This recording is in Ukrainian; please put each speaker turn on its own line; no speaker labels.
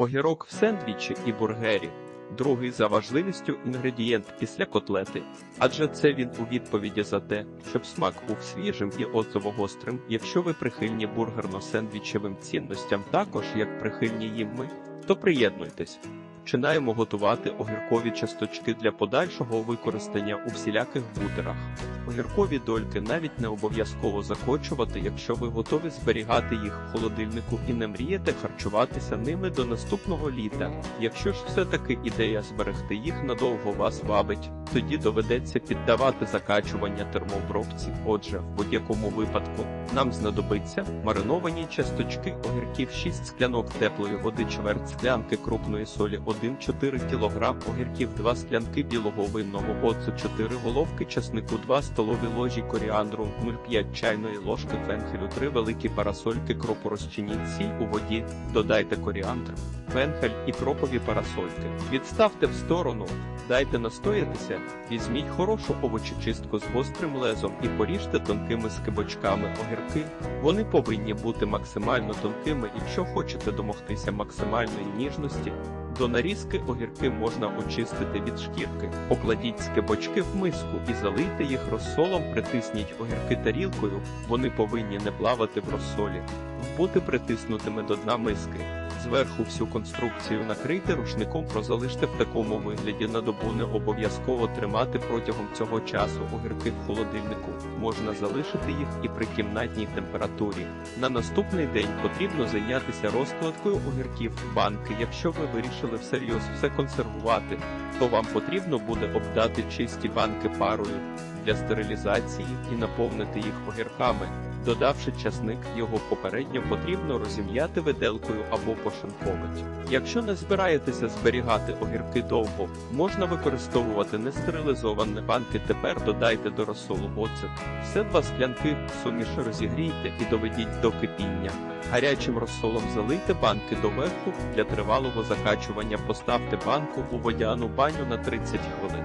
Огірок в сендвічі і бургері. Другий за важливістю інгредієнт після котлети, адже це він у відповіді за те, щоб смак був свіжим і оцево-гострим. Якщо ви прихильні бургерно-сендвічевим цінностям, також як прихильні їм ми, то приєднуйтесь. Починаємо готувати огіркові часточки для подальшого використання у всіляких бутерах. Огіркові дольки навіть не обов'язково закочувати, якщо ви готові зберігати їх в холодильнику і не мрієте харчуватися ними до наступного літа. Якщо ж все-таки ідея зберегти їх надовго вас вабить, тоді доведеться піддавати закачування термообробці. Отже, в будь-якому випадку нам знадобиться мариновані часточки огірків 6 склянок теплої води, чверть склянки крупної солі 1-4 кг огірків, 2 склянки білого винного оцу, 4 головки часнику, 2 столові ложі коріандру, 0,5 чайної ложки фенхелю, 3 великі парасольки кропу розчиніть сіль у воді, додайте коріандр, фенхель і кропові парасольки. Відставте в сторону, дайте настоятися, візьміть хорошу овочечистку з гострим лезом і поріжте тонкими скибочками огірки. Вони повинні бути максимально тонкими, якщо хочете домогтися максимальної ніжності. До нарізки огірки можна очистити від шкірки. Покладіть скибочки в миску і залийте їх розсолом, притисніть огірки тарілкою, вони повинні не плавати в розсолі, бути притиснутими до дна миски. Зверху всю конструкцію накрийте рушником, прозалиште в такому вигляді на добу не обов'язково тримати протягом цього часу огірки в холодильнику. Можна залишити їх і при кімнатній температурі. На наступний день потрібно зайнятися розкладкою огірків в банки. Якщо ви вирішили всерйоз все консервувати, то вам потрібно буде обдати чисті банки парою для стерилізації і наповнити їх огірками. Додавши часник, його попередньо потрібно розім'яти виделкою або пошинковить. Якщо не збираєтеся зберігати огірки довго, можна використовувати нестерилізовані банки. Тепер додайте до розсолу оцет. Все два склянки суміш розігрійте і доведіть до кипіння. Гарячим розсолом залийте банки доверху для тривалого закачування. Поставте банку у водяну баню на 30 хвилин.